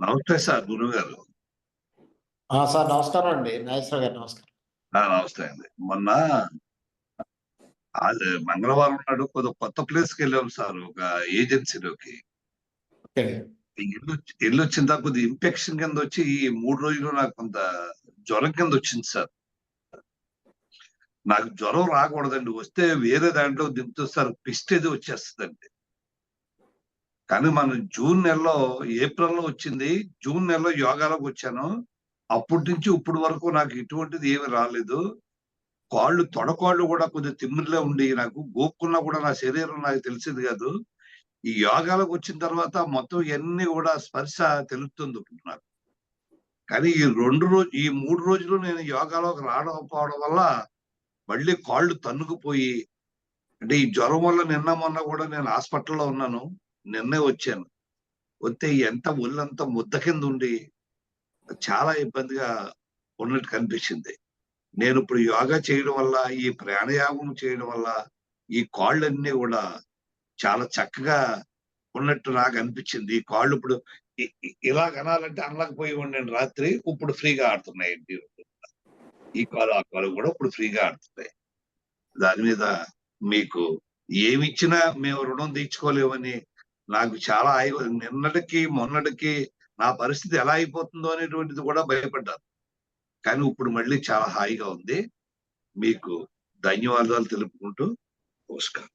నమస్తే సార్ గురువు గారు. ఆ, సార్ నమస్కారం అండి. నాగేశ్వర గారు నమస్కారం. నమస్తే అండి. మొన్న మంగళవారం నాడు కొద్ది కొత్త ప్లేస్కి వెళ్ళాం సార్ ఒక ఏజెన్సీలోకి. ఇల్లు ఇల్లు వచ్చిన తర్వాత కొద్ది ఇన్ఫెక్షన్ కింద వచ్చి ఈ మూడు రోజులు నాకు కొంత జ్వరం కింద వచ్చింది సార్. నాకు జ్వరం రాకూడదండి. వస్తే వేరే దాంట్లో దింపుతూ సార్ పిస్టేజ్ వచ్చేస్తుందండి. కానీ మనం జూన్ నెలలో ఏప్రిల్లో వచ్చింది. జూన్ నెలలో యోగాలోకి వచ్చాను. అప్పటి నుంచి ఇప్పటి వరకు నాకు ఇటువంటిది ఏమి రాలేదు. కాళ్ళు తొడకాళ్ళు కూడా కొద్దిగా తిమ్మిరిలో ఉండి నాకు. గోక్కున్నా కూడా నా శరీరం నాకు తెలిసింది కాదు. ఈ యోగాలకు వచ్చిన తర్వాత మొత్తం ఇవన్నీ కూడా స్పర్శ తెలుస్తుంది ఇప్పుడు నాకు. కానీ ఈ రెండు రోజు ఈ మూడు రోజులు నేను యోగాలోకి రాకపోవడం వల్ల మళ్ళీ కాళ్ళు తన్నుకుపోయి అంటే ఈ జ్వరం వల్ల నిన్న మొన్న కూడా నేను హాస్పిటల్లో ఉన్నాను. నిన్నే వచ్చాను. వస్తే ఎంత ఒళ్ళంతా ముద్ద కింద ఉండి చాలా ఇబ్బందిగా ఉన్నట్టు కనిపించింది. నేను ఇప్పుడు యోగా చేయడం వల్ల ఈ ప్రాణాయామం చేయడం వల్ల ఈ కాళ్ళన్నీ కూడా చాలా చక్కగా ఉన్నట్టు నాకు అనిపించింది. ఈ కాళ్ళు ఇప్పుడు ఇలా కనాలంటే అనలేకపోయి ఉండండి రాత్రి ఇప్పుడు ఫ్రీగా ఆడుతున్నాయి. ఈ కాలు ఆ కాలు కూడా ఇప్పుడు ఫ్రీగా ఆడుతున్నాయి. దాని మీద మీకు ఏమి ఇచ్చినా మేము రుణం తీర్చుకోలేమని నాకు చాలా ఆయి- నిన్నటికి మొన్నటికి నా పరిస్థితి ఎలా అయిపోతుందో అనేటువంటిది కూడా భయపడ్డాను. కానీ ఇప్పుడు మళ్ళీ చాలా హాయిగా ఉంది. మీకు ధన్యవాదాలు తెలుపుకుంటూ నమస్కారం.